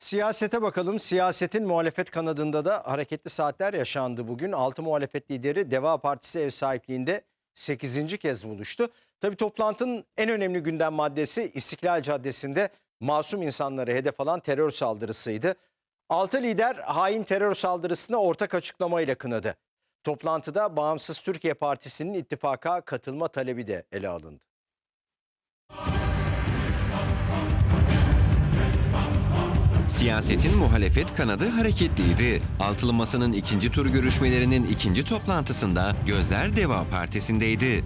Siyasete bakalım. Siyasetin muhalefet kanadında da hareketli saatler yaşandı bugün. Altı muhalefet lideri Deva Partisi ev sahipliğinde 8. kez buluştu. Tabii toplantının en önemli gündem maddesi İstiklal Caddesi'nde masum insanları hedef alan terör saldırısıydı. Altı lider hain terör saldırısını ortak açıklamayla kınadı. Toplantıda Bağımsız Türkiye Partisi'nin ittifaka katılma talebi de ele alındı. Siyasetin muhalefet kanadı hareketliydi. Altılı Masa'nın ikinci tur görüşmelerinin ikinci toplantısında gözler Deva Partisi'ndeydi.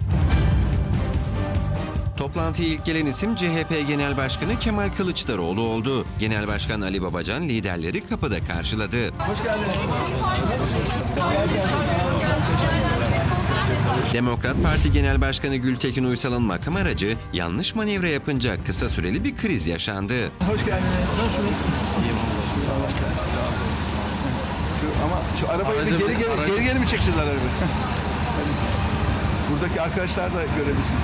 Toplantıya ilk gelen isim CHP Genel Başkanı Kemal Kılıçdaroğlu oldu. Genel Başkan Ali Babacan liderleri kapıda karşıladı. Demokrat Parti Genel Başkanı Gültekin Uysal'ın makam aracı yanlış manevra yapınca kısa süreli bir kriz yaşandı. Hoş geldiniz. Nasılsınız? İyiyim Şu, ama şu arabayı bir geri geri, geri geri mi çekeceğiz arabayı? Buradaki arkadaşlar da görebilsin.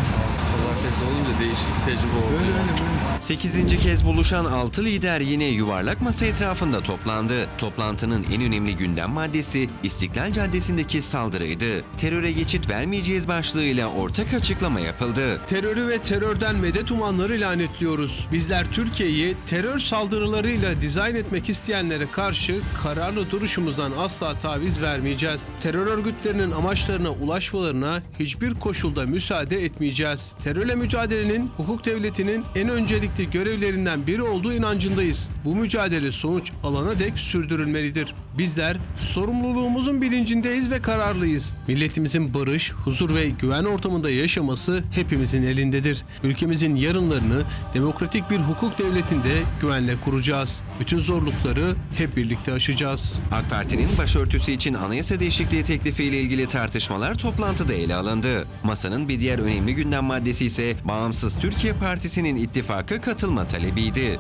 Pazartesi olunca değişik tecrübe oldu. Öyle öyle böyle. 8. kez buluşan 6 lider yine yuvarlak masa etrafında toplandı. Toplantının en önemli gündem maddesi İstiklal Caddesi'ndeki saldırıydı. Teröre geçit vermeyeceğiz başlığıyla ortak açıklama yapıldı. Terörü ve terörden medet umanları lanetliyoruz. Bizler Türkiye'yi terör saldırılarıyla dizayn etmek isteyenlere karşı kararlı duruşumuzdan asla taviz vermeyeceğiz. Terör örgütlerinin amaçlarına ulaşmalarına hiçbir koşulda müsaade etmeyeceğiz. Terörle mücadelenin hukuk devletinin en öncelikli görevlerinden biri olduğu inancındayız. Bu mücadele sonuç alana dek sürdürülmelidir. Bizler sorumluluğumuzun bilincindeyiz ve kararlıyız. Milletimizin barış, huzur ve güven ortamında yaşaması hepimizin elindedir. Ülkemizin yarınlarını demokratik bir hukuk devletinde güvenle kuracağız. Bütün zorlukları hep birlikte aşacağız. AK Parti'nin başörtüsü için anayasa değişikliği teklifiyle ilgili tartışmalar toplantıda ele alındı. Masanın bir diğer önemli gündem maddesi ise Bağımsız Türkiye Partisi'nin ittifaka katılma talebiydi.